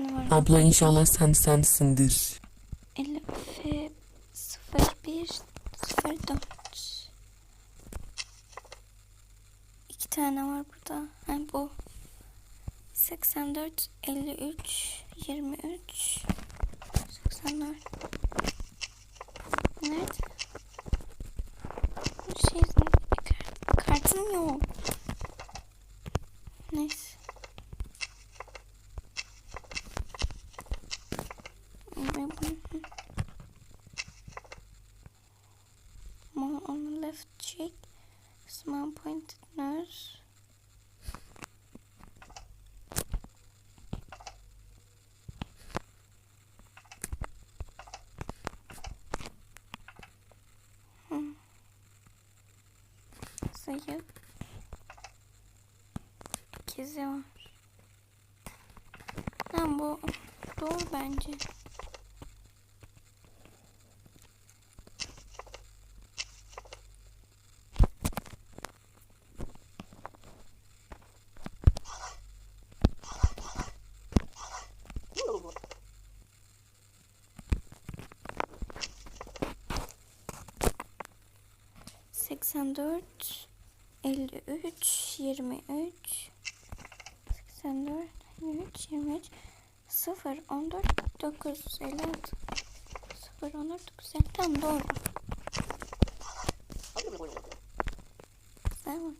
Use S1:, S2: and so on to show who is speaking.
S1: Var?
S2: Abla inşallah sen sensindir.
S1: Elif 01 04 İki tane var burada. Ha, bu 84 53 23 84 Nerede? Bu şey kart, kartım yok. Left cheek. Small pointed nose. Hmm. Var. Lan bu doğru bence. 84 53 23 84 23 23 0 14 9 56 0 14 9 tam doğru. Tamam.